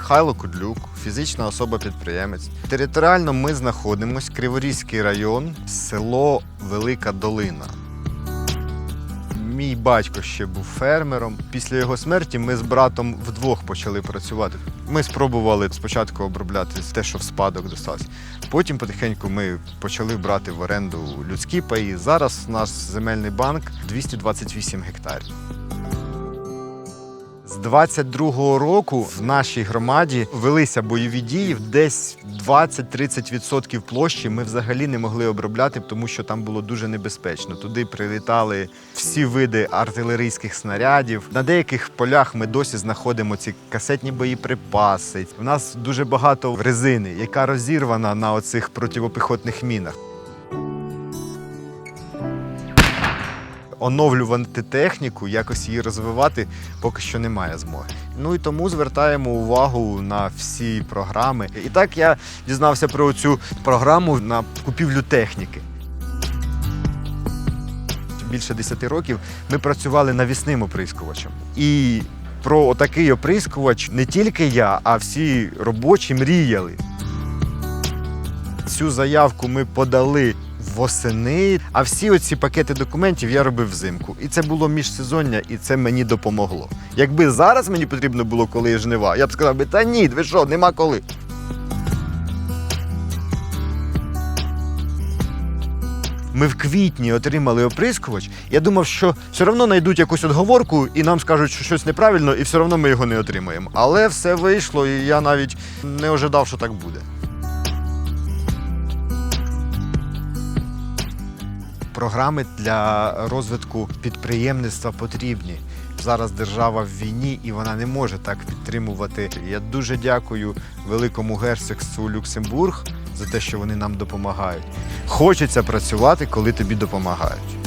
Михайло Кудлюк, фізична особа-підприємець. Територіально ми знаходимося Криворізький район, село Велика Долина. Мій батько ще був фермером. Після його смерті ми з братом вдвох почали працювати. Ми спробували спочатку обробляти те, що в спадок досталось. Потім потихеньку ми почали брати в оренду людські паї. Зараз наш земельний банк 228 гектарів. З 22-го року в нашій громаді велися бойові дії. Десь 20-30% площі ми взагалі не могли обробляти, тому що там було дуже небезпечно. Туди прилітали всі види артилерійських снарядів. На деяких полях ми досі знаходимо ці касетні боєприпаси. У нас дуже багато резини, яка розірвана на оцих противопіхотних мінах. Оновлювати техніку, якось її розвивати, поки що немає змоги. Ну і тому звертаємо увагу на всі програми. І так я дізнався про цю програму на купівлю техніки. Більше 10 років ми працювали навісним оприскувачем. І про отакий оприскувач не тільки я, а всі робочі мріяли. Цю заявку ми подали восени, а всі оці пакети документів я робив взимку. І це було міжсезоння, і це мені допомогло. Якби зараз мені потрібно було, коли жнива, я б сказав би, та ні, ви що, нема коли. Ми в квітні отримали оприскувач. Я думав, що все одно знайдуть якусь отговорку і нам скажуть, що щось неправильно, і все одно ми його не отримаємо. Але все вийшло, і я навіть не ожидав, що так буде. Програми для розвитку підприємництва потрібні. Зараз держава в війні і вона не може так підтримувати. Я дуже дякую великому герцогству Люксембург за те, що вони нам допомагають. Хочеться працювати, коли тобі допомагають.